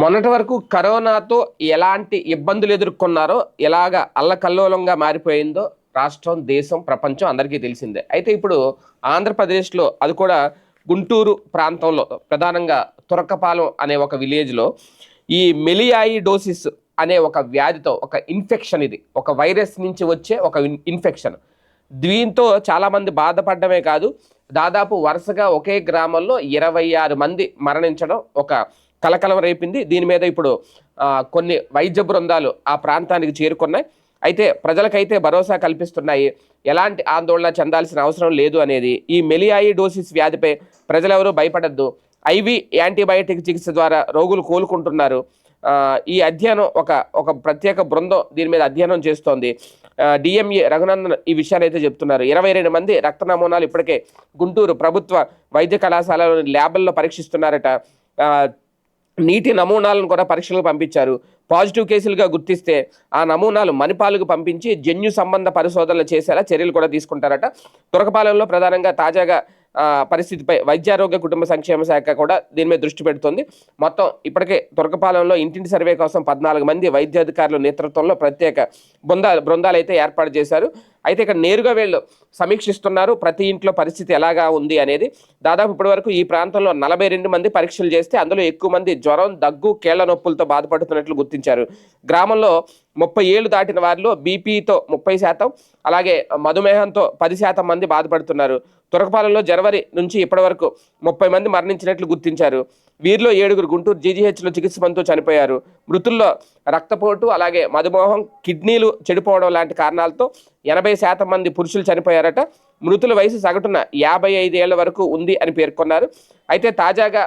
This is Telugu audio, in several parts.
మొన్నటి వరకు కరోనాతో ఎలాంటి ఇబ్బందులు ఎదుర్కొన్నారో ఎలాగ అల్లకల్లోలంగా మారిపోయిందో రాష్ట్రం దేశం ప్రపంచం అందరికీ తెలిసిందే. అయితే ఇప్పుడు ఆంధ్రప్రదేశ్లో అది కూడా గుంటూరు ప్రాంతంలో ప్రధానంగా తురకపాలెం అనే ఒక విలేజ్లో ఈ మెలియాయి డోసిస్ అనే ఒక వ్యాధితో ఒక ఇన్ఫెక్షన్ ఇది. ఒక వైరస్ నుంచి వచ్చే ఒక ఇన్ఫెక్షన్. దీంతో చాలామంది బాధపడమే కాదు దాదాపు వరుసగా ఒకే గ్రామంలో ఇరవై ఆరు మంది మరణించడం ఒక కలకలం రేపింది. దీని మీద ఇప్పుడు కొన్ని వైద్య బృందాలు ఆ ప్రాంతానికి చేరుకున్నాయి. అయితే ప్రజలకైతే భరోసా కల్పిస్తున్నాయి. ఎలాంటి ఆందోళన చెందాల్సిన అవసరం లేదు అనేది. ఈ మెలియాయి డోసిస్ వ్యాధిపై ప్రజలెవరూ భయపడద్దు. ఐవి యాంటీబయాటిక్ చికిత్స ద్వారా రోగులు కోలుకుంటున్నారు. ఈ అధ్యయనం ఒక ఒక ప్రత్యేక బృందం దీని మీద అధ్యయనం చేస్తోంది. డిఎంఏ రఘునందన్ ఈ విషయాలు అయితే చెప్తున్నారు. ఇరవై రెండు మంది రక్త నమూనాలు ఇప్పటికే గుంటూరు ప్రభుత్వ వైద్య కళాశాలలోని ల్యాబుల్లో పరీక్షిస్తున్నారట. నీటి నమూనాలను కూడా పరీక్షలకు పంపించారు. పాజిటివ్ కేసులుగా గుర్తిస్తే ఆ నమూనాలు మణిపాలకు పంపించి జన్యు సంబంధ పరిశోధనలు చేసేలా చర్యలు కూడా తీసుకుంటారట. తురకపాలెంలో ప్రధానంగా తాజాగా పరిస్థితిపై వైద్యారోగ్య కుటుంబ సంక్షేమ శాఖ కూడా దీని మీద దృష్టి పెడుతోంది. మొత్తం ఇప్పటికే తురకపాలెంలో ఇంటింటి సర్వే కోసం పద్నాలుగు మంది వైద్యాధికారుల నేతృత్వంలో ప్రత్యేక బృందాలు బృందాలు అయితే ఏర్పాటు చేశారు. అయితే ఇక్కడ నేరుగా వీళ్ళు సమీక్షిస్తున్నారు. ప్రతి ఇంట్లో పరిస్థితి ఎలాగా ఉంది అనేది దాదాపు ఇప్పటి వరకు ఈ ప్రాంతంలో నలభై రెండు మంది పరీక్షలు చేస్తే అందులో ఎక్కువ మంది జ్వరం దగ్గు కేళ్ళ నొప్పులతో బాధపడుతున్నట్లు గుర్తించారు. గ్రామంలో ముప్పై ఏళ్ళు దాటిన వారిలో బీపీతో ముప్పై శాతం అలాగే మధుమేహంతో పది శాతం మంది బాధపడుతున్నారు. తురకపాలెంలో జనవరి నుంచి ఇప్పటి వరకు ముప్పై మంది మరణించినట్లు గుర్తించారు. వీరిలో ఏడుగురు గుంటూరు జీజీహెచ్లో చికిత్స పొందుతూ చనిపోయారు. మృతుల్లో రక్తపోటు అలాగే మధుమేహం కిడ్నీలు చెడిపోవడం లాంటి కారణాలతో ఎనభై శాతం మంది పురుషులు చనిపోయారట. మృతుల వయసు సగటున యాభై ఐదేళ్ళ వరకు ఉంది అని పేర్కొన్నారు. అయితే తాజాగా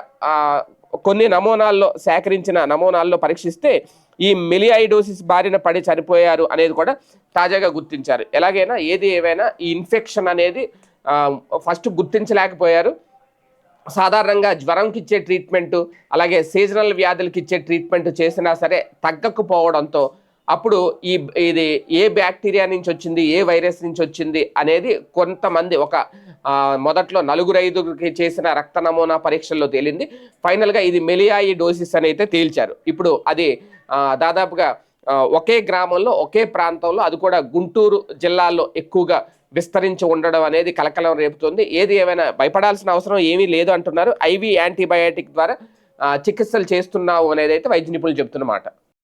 కొన్ని నమూనాల్లో సేకరించిన నమూనాల్లో పరీక్షిస్తే ఈ మెలిఐడోసిస్ బారిన పడి చనిపోయారు అనేది కూడా తాజాగా గుర్తించారు. ఎలాగైనా ఏది ఏవైనా ఈ ఇన్ఫెక్షన్ అనేది ఫస్ట్ గుర్తించలేకపోయారు. సాధారణంగా జ్వరంకి ఇచ్చే ట్రీట్మెంట్ అలాగే సీజనల్ వ్యాధులకి ఇచ్చే ట్రీట్మెంట్ చేసినా సరే తగ్గకపోవడంతో అప్పుడు ఈ ఇది ఏ బ్యాక్టీరియా నుంచి వచ్చింది ఏ వైరస్ నుంచి వచ్చింది అనేది కొంతమంది ఒక మొదట్లో నలుగురు ఐదుగురికి చేసిన రక్త నమూనా పరీక్షల్లో తేలింది. ఫైనల్గా ఇది మెలియాయి డోసిస్ అని అయితే తేల్చారు. ఇప్పుడు అది దాదాపుగా ఒకే గ్రామంలో ఒకే ప్రాంతంలో అది కూడా గుంటూరు జిల్లాలో ఎక్కువగా విస్తరించి ఉండడం అనేది కలకలం రేపుతుంది. ఏది ఏమైనా భయపడాల్సిన అవసరం ఏమీ లేదు అంటున్నారు. ఐవి యాంటీబయాటిక్ ద్వారా చికిత్సలు చేస్తున్నావు అనేది అయితే వైద్య నిపుణులు చెప్తున్నమాట